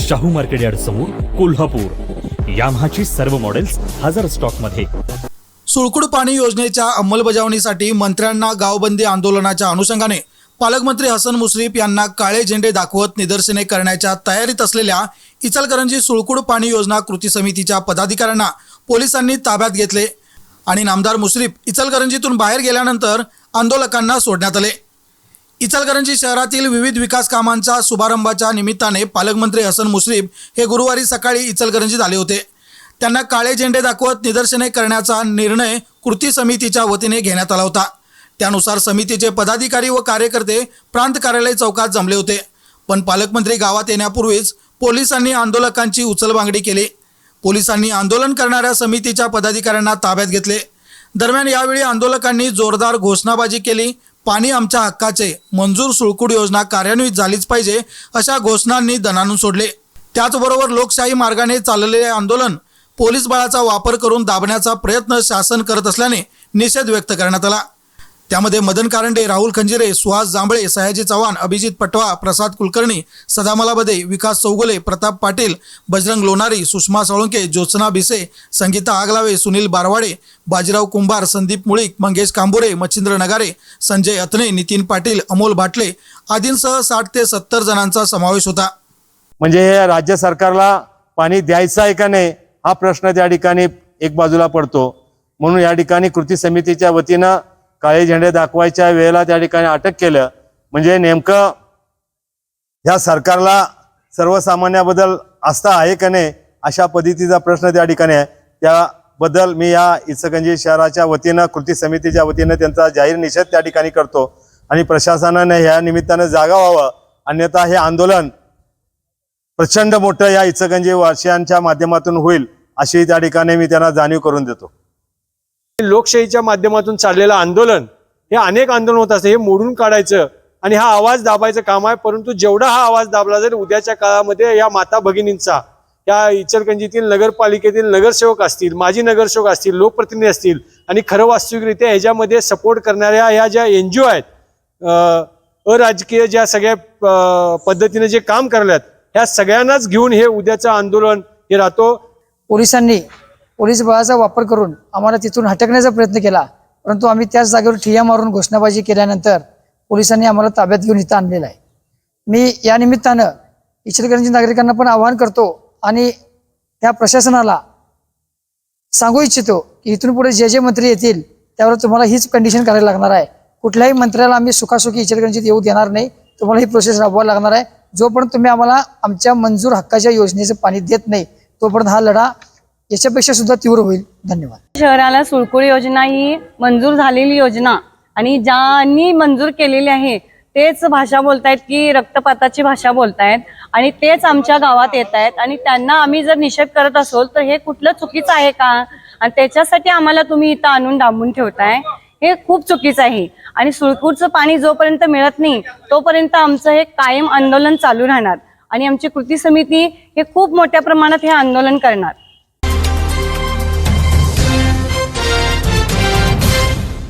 Shahu market yard समोर कोल्हापूर. याम्हाची सर्व मॉडेल्स हजार स्टॉकमध्ये सुळकुड पाणी योजनेच्या अंमलबजावणीसाठी मंत्र्यांना गावबंदी आंदोलनाच्या अनुषंगाने पालकमंत्री हसन मुश्रीफ यांना काळे झेंडे दाखवत निदर्शने करण्याच्या तयारीत असलेल्या इचलकरंजी सुळकुड पाणी योजना कृती समितीच्या पदाधिकाऱ्यांना पोलिसांनी ताब्यात घेतले आणि नामदार मुश्रीफ इचलकरंजीतून बाहेर गेल्यानंतर आंदोलकांना सोडण्यात आले. इचलकरंजी शहरातील विविध विकास कामांच्या शुभारंभाच्या निमित्ताने पालकमंत्री हसन मुश्रीफ हे गुरुवारी सकाळी इचलकरंजीत आले होते. त्यांना काळे झेंडे दाखवत निदर्शने करण्याचा निर्णय कृती समितीच्या वतीने घेण्यात आला होता. त्यानुसार समितीचे पदाधिकारी व कार्यकर्ते प्रांत कार्यालय चौकात जमले होते. पण पालकमंत्री गावात येण्यापूर्वीच पोलिसांनी आंदोलकांची उचलबांगडी केली. पोलिसांनी आंदोलन करणाऱ्या समितीच्या पदाधिकाऱ्यांना ताब्यात घेतले. दरम्यान यावेळी आंदोलकांनी जोरदार घोषणाबाजी केली पाणी आमच्या हक्काचे. मंजूर सुळकुड योजना कार्यान्वित झालीच पाहिजे अशा घोषणांनी दणानून सोडले. त्याचबरोबर लोकशाही मार्गाने चाललेले आंदोलन पोलीस बळाचा वापर करून दाबण्याचा प्रयत्न शासन करत असल्याने निषेध व्यक्त करण्यात आला. त्यामध्ये मदन कारंडे राहुल खंजिरे सुहास जांभळे सयाजी चव्हाण अभिजित पटवा प्रसाद कुलकर्णी सदामला बदे विकास चौगुले प्रताप पाटील बजरंग लोणारी सुषमा साळुंके ज्योत्सना भिसे संगीता आगलावे सुनील बारवाडे बाजीराव कुंभार संदीप मुळीक मंगेश कांबुरे मच्छिंद्र नगारे संजय अथने नितीन पाटील अमोल भाटले आदींसह साठ ते सत्तर जणांचा समावेश होता. म्हणजे राज्य सरकारला पाणी द्यायचं आहे का नाही हा प्रश्न त्या ठिकाणी एक बाजूला पडतो. म्हणून या ठिकाणी कृती समितीच्या वतीनं काळे झेंडे दाखवायच्या वेळेला त्या ठिकाणी अटक केलं. म्हणजे नेमकं ह्या सरकारला सर्वसामान्याबद्दल आस्था आहे का नाही अशा पद्धतीचा प्रश्न त्या ठिकाणी आहे. त्याबद्दल मी या इचलकरंजी शहराच्या वतीनं कृती समितीच्या वतीनं त्यांचा जाहीर निषेध त्या ठिकाणी करतो. आणि प्रशासनाने ह्या निमित्तानं जागा व्हावं. अन्यथा हे आंदोलन प्रचंड मोठं या इचलकरंजी वासियांच्या माध्यमातून होईल अशी त्या ठिकाणी मी त्यांना जाणीव करून देतो. लोकशाहीच्या माध्यमातून चाललेलं आंदोलन हे अनेक आंदोलन होत असते हे मोडून काढायचं आणि हा आवाज दाबायचं काम आहे. परंतु जेवढा हा आवाज दाबला जाईल उद्याच्या काळामध्ये या माता भगिनींचा या इचलकंजीतील नगरपालिकेतील नगरसेवक असतील माजी नगरसेवक असतील लोकप्रतिनिधी असतील आणि खरं वास्तविकरित्या ह्याच्यामध्ये सपोर्ट करणाऱ्या ह्या ज्या एन जी ओ आहेत अराजकीय ज्या सगळ्या पद्धतीने जे काम करल्यात ह्या सगळ्यांनाच घेऊन हे उद्याचं आंदोलन हे राहतो. पोलिसांनी पोलीस बळाचा वापर करून आम्हाला तिथून हटकण्याचा प्रयत्न केला परंतु आम्ही त्याच जागेवर ठिय्या मारून घोषणाबाजी केल्यानंतर पोलिसांनी आम्हाला ताब्यात घेऊन इथं आणलेलं आहे. मी या निमित्तानं इचलकरंजी नागरिकांना पण आवाहन करतो आणि त्या प्रशासनाला सांगू इच्छितो की इथून पुढे जे जे मंत्री येतील त्यावर तुम्हाला हीच कंडिशन करायला लागणार आहे. कुठल्याही मंत्र्याला आम्ही सुखासुखी इचलकरंजीत येऊ देणार नाही तुम्हाला ही प्रोसेस राबवायला लागणार आहे. जोपर्यंत तुम्ही आम्हाला आमच्या मंजूर हक्काच्या योजनेचं पाणी देत नाही तोपर्यंत हा लढा याच्यापेक्षा सुद्धा तीव्र होईल. धन्यवाद. शहराला सुळकुळ योजना ही मंजूर झालेली योजना आणि ज्यांनी मंजूर केलेली आहे तेच भाषा बोलतायत की रक्तपाताची भाषा बोलतायत आणि तेच आमच्या गावात येत आहेत आणि त्यांना आम्ही जर निषेध करत असोल तर हे कुठलं चुकीचं आहे का? आणि त्याच्यासाठी आम्हाला तुम्ही इथं आणून डांबून ठेवताय. हे खूप चुकीचं आहे. आणि सुळकूरचं पाणी जोपर्यंत मिळत नाही तोपर्यंत आमचं हे कायम आंदोलन चालू राहणार. आणि आमची कृती समिती हे खूप मोठ्या प्रमाणात हे आंदोलन करणार.